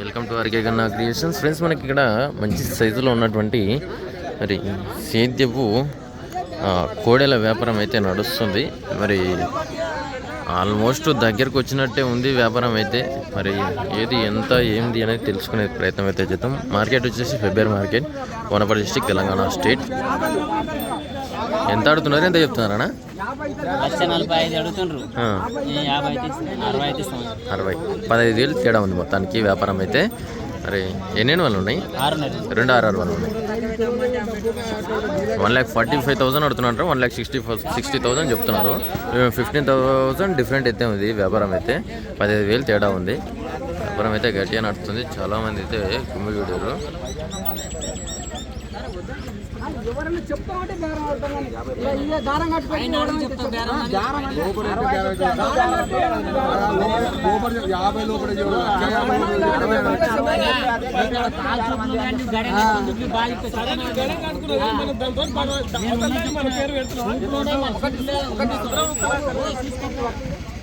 Welcome to RK Ganna creations. Friends మనకి ఇక్కడ మంచి సైజులో ఉన్నటువంటి మరి సేద్యపు కోడెల వ్యాపారం అయితే నడుస్తుంది. మరి ఆల్మోస్ట్ దగ్గరకు వచ్చినట్టే ఉంది వ్యాపారం అయితే. మరి ఏది ఎంత ఏంది అనేది తెలుసుకునే ప్రయత్నం అయితే చేద్దాం. మార్కెట్ వచ్చేసి February market Wanaparthy district Telangana state. ఎంత ఆడుతున్నారు? ఎంత చెప్తున్నారన్నా? లక్ష నలభై ఐదు అడుగుతుండ్రు. యాభై అరవై అయితే అరవై. పదహైదు వేలు తేడా ఉంది మొత్తానికి వ్యాపారం అయితే. మరి ఎన్నెన్ని వాళ్ళు ఉన్నాయి? రెండు ఆరు ఆరు వాళ్ళు ఉన్నాయి. One lakh forty five thousand అడుగుతున్నారు one lakh sixty sixty thousand చెప్తున్నారు. ఫిఫ్టీన్ థౌసండ్ డిఫరెంట్ అయితే ఉంది వ్యాపారం అయితే. పదిహేను వేలు తేడా ఉంది. వ్యాపారం అయితే గట్టిగా నడుస్తుంది. చాలామంది అయితే కుమ్మి చూడారు ఎవరైనా చెప్తామంటే బేరం ఆడతాం కానీ ఇలా ఇదే దారం కట్టుకొని ఇవ్వడం అయితే చెప్తాం. దారం అంటే యాభై లోపల మా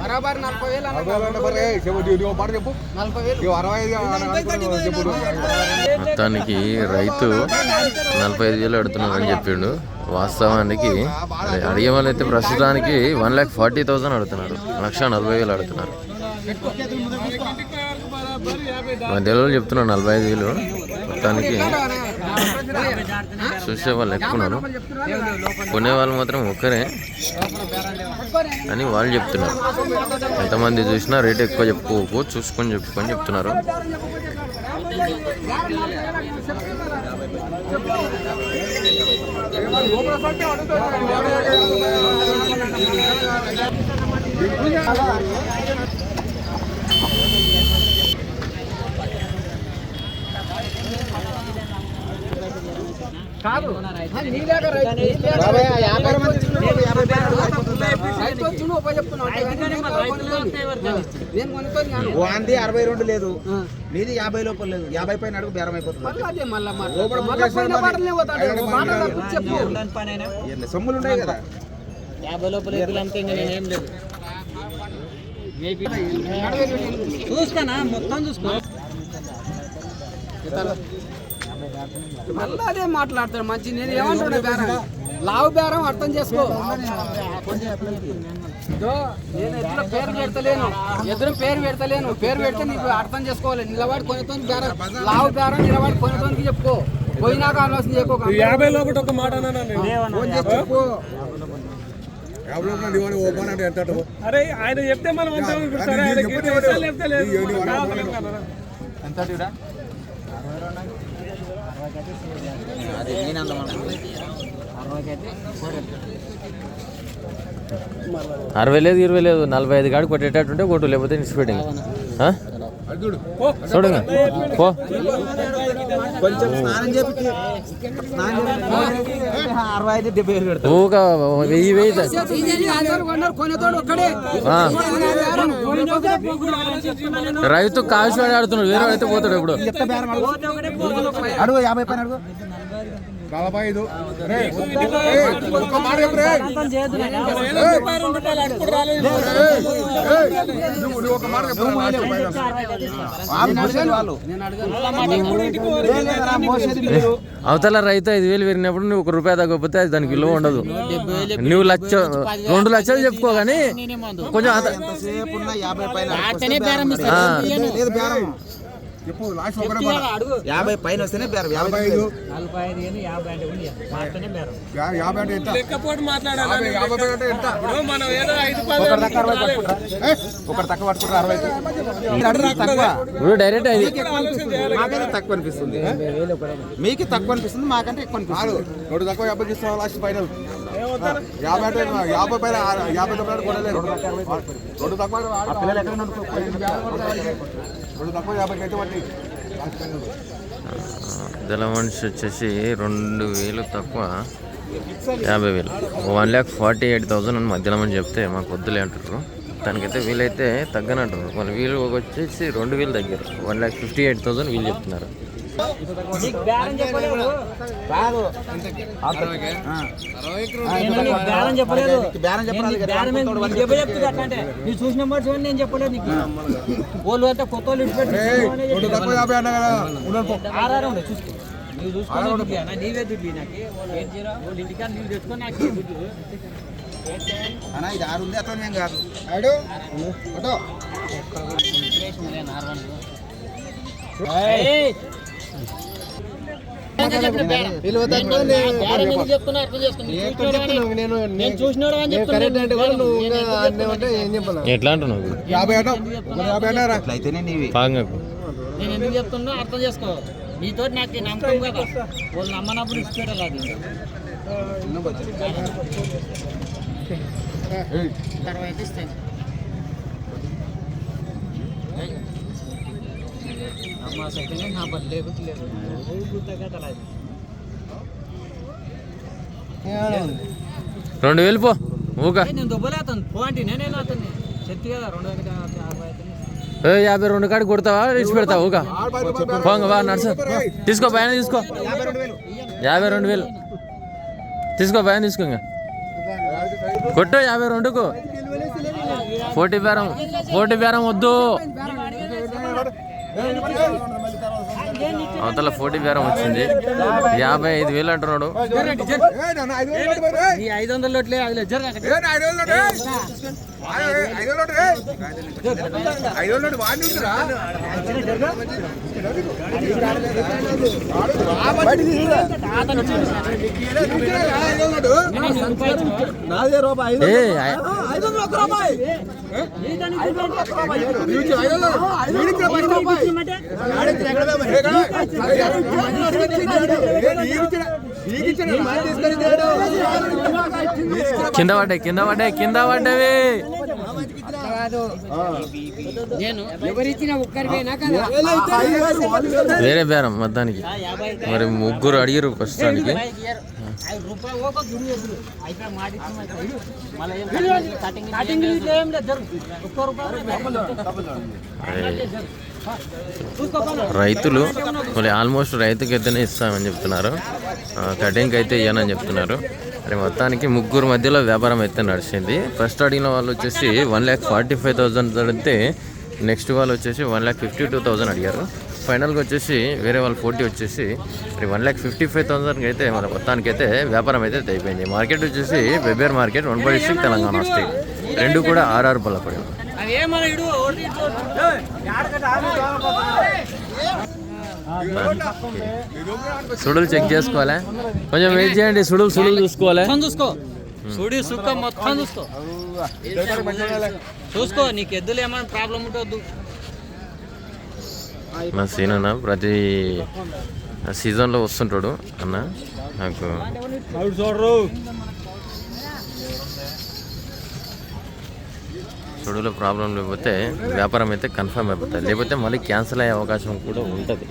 బరాబర్ నలభై వేలు మొత్తానికి రైతు నలభై ఐదు వేలు అడుగుతున్నారని చెప్పిండు. వాస్తవానికి అడిగే వాళ్ళు అయితే ప్రస్తుతానికి వన్ ల్యాక్ ఫార్టీ థౌసండ్ అడుగుతున్నారు. లక్ష నలభై వేలు అడుగుతున్నారు. మధ్యలో చెప్తున్నారు నలభై ఐదు వేలు. మొత్తానికి చూసే వాళ్ళు ఎక్కువ కొనే వాళ్ళు మాత్రం ఒక్కరే. అని వాళ్ళు చెప్తున్నారు. ఎంతమంది చూసినా రేట్ ఎక్కువ చెప్పుకోకు చూసుకొని చెప్పుకొని చెప్తున్నారు కాదు నీలాగా రైతు నీలాగా రైతు వచ్చి నువ్వు ఉపయోగ చెప్తున్నావు అంటే నేను కొనుక్కొని- నేను కొనుక్కొని వాంది అరవై రెండు లేదు. నీది యాభై లోపల లేదు. యాభై పైన అడుగు బేరం అయిపోతుంది. సొమ్ములు ఉన్నాయి కదా. యాభై లోపల నేనేం లేదు. చూస్తానా? మొత్తం చూసుకో. మళ్ళీ అదే మాట్లాడతాడు. మంచి నేను ఏమంటున్నా బేరం? లావు బేరం అర్థం చేసుకో. నేను ఎదురు పేరు పెడతలేను? ఎదురు పేరు పెడతలేను. పేరు పెడితే నీకు అర్థం చేసుకోవాలి. నిలబడి కొనేతో బేరం. లావు బేరం నిలబడి కొనేతోనికి చెప్పుకో. పోయినాక ఆలోచన చేసుకో యాభై లోపల ఒక మాట అన్నా ఫోన్ చేసి చెప్పు. ఎంత అరే ఆయన చెప్తే మనం అంటాం ఇప్పుడు సరే చెప్తే లేదు అది అందం అరవై లేదు ఇరవై లేదు నలభై ఐదు కాడు కొట్టేటట్టుంటే కొట్టు లేకపోతే ఇన్స్పెక్టింగ్ పో. వెయ్యి వెయ్యి. రైతు కాశీ వాడి ఆడుతున్నాడు. వేరే అయితే పోతాడు ఇప్పుడు. అడుగు? అడుగు యాభై పైన అడుగు. నలభై ఐదు మాట నువ్వు ఒక మాట అవతల రైతు ఐదు వేలు పెరిగినప్పుడు నువ్వు ఒక రూపాయి తగ్గకపోతే అది దానికి విలువ ఉండదు నువ్వు లక్ష రెండు లక్షలు చెప్పుకో కానీ కొంచెం యాభై పైన చెప్పు లాస్ట్ యాభై వస్తేనే బేరం యాభై యాభై ఐదు. నలభై ఐదు కానీ యాభై అంటే బేరం. యాభై అంటే ఎంత? లెక్కపోటు మాట్లాడాలి? యాభై యాభై పైన అంటే ఎంత? ఇప్పుడు మనం ఏదో ఐదు పది ఒకటి తక్కువ అరవై ఒకటి తక్కువ అరవై తక్కువ. డైరెక్ట్ అది. మాకైతే తక్కువ అనిపిస్తుంది. మీకు తక్కువ అనిపిస్తుంది మాకంటే ఎక్కువ అనిపిస్తుంది. రెండు తక్కువ యాభైకి ఇస్తాం లాస్ట్ ఫైనల్ యాభై అంటే యాభై పైన యాభై తక్కువ కొనలేదు. రెండు తక్కువ పిల్లలు ఎక్కడ నుండి రెండు తక్కువ యాభైకి అయితే పట్టి పెద్దల మనిషి వచ్చేసి రెండు వేలు తక్కువ యాభై వేలు. One lakh forty eight thousand అని మధ్యలో మనిషి చెప్తే మాకు వద్దులే అంటారు దానికైతే వీలైతే తగ్గనంటారు మన వీళ్ళు వచ్చేసి రెండు వేలు తగ్గారు. One lakh fifty eight thousand వీళ్ళు చెప్తున్నారు. బేరం చెప్పలేదు. చూసిన మాట నేను నీకు. వాళ్ళు కొత్త వాళ్ళు చూసుకో నువ్వు చూసుకుని దుడ్డు అన్న నీవే దుడ్డు నాకు. ఏం చేయరా? వాళ్ళు ఇంటికా నీళ్ళు తెచ్చుకొని నాకు ఈ దుడ్డు. అన్న ఇది ఆరు ఉంది అతను ఏం కాదు. ఏయ్! బేరం ఎట్లా అంటున్నావు? నేను ఎందుకు చెప్తున్నా? అర్థం చేసుకో. నీతో నాకు నమ్మకం కదా. వాళ్ళు నమ్మనప్పుడు ఇచ్చిపెట్టాలి అది తర్వాత ఇస్తాను. రెండు వేలు పో నేను నేనే కదా రెండు ఒకటి యాభై రెండు కాడికి కొడతావా? ఇచ్చి పెడతావా ఊక? పోంగ బా నడుసు. తీసుకో పైన తీసుకో. యాభై రెండు వేలు. తీసుకో పైన తీసుకో ఇంకా కొట్టు యాభై రెండుకు. పోటీ బేరం పోటీ బేరం వద్దు. అవతల పోటీ బేరం వచ్చింది. యాభై ఐదు వేలు అంటున్నాడు. ఐదు వందల నోట్లే అది ఐదు వేలు నాదే రూపాయి ఐదు వందలు ఒక్క రూపాయి. కదా? పడ్డాయి కింద పడ్డాయి కింద పడ్డవి నేను ఎవరిచ్చిన ఒక్కరికైనా కదా వేరే బేరం మొత్తానికి. మరి ముగ్గురు అడిగారు ప్రస్తుతానికి రైతులు మళ్ళీ ఆల్మోస్ట్ రైతుకి అయితేనే ఇస్తామని చెప్తున్నారు. కటింగ్కి అయితే ఇవ్వనని చెప్తున్నారు. మరి మొత్తానికి ముగ్గురు మధ్యలో వ్యాపారం అయితే నడిచింది. ఫస్ట్ అడిగిన వాళ్ళు వచ్చేసి one lakh forty five thousand అడిగితే నెక్స్ట్ వాళ్ళు వచ్చేసి one lakh fifty two thousand అడిగారు. ఫైనల్గా వచ్చేసి వేరే వాళ్ళ పోటీ వచ్చేసి మరి వన్ ల్యాక్ ఫిఫ్టీ ఫైవ్ థౌసండ్కి అయితే మన మొత్తానికి అయితే వ్యాపారం అయితే అయిపోయింది. మార్కెట్ వచ్చేసి వెబ్బేర్ market one by district Telangana state. రెండు కూడా ఆర్ఆర్ ఒకటి సుడులు చెక్ చేసుకోవాలా? కొంచెం వెయిట్ చేయండి సుడులు సుడులు చూసుకోవాలి? చూసుకో. చూడి సుక్క మొత్తం చూసుకో. చూసుకో నీకు ఎద్దులు ఏమైనా ప్రాబ్లం ఉంటుంది మా సీన్ అన్న ప్రతి సీజన్లో వస్తుంటాడు అన్న. నాకు చెడులో ప్రాబ్లం లేకపోతే వ్యాపారం అయితే కన్ఫర్మ్ అయిపోతుంది. లేకపోతే మళ్ళీ క్యాన్సిల్ అయ్యే అవకాశం కూడా ఉంటుంది.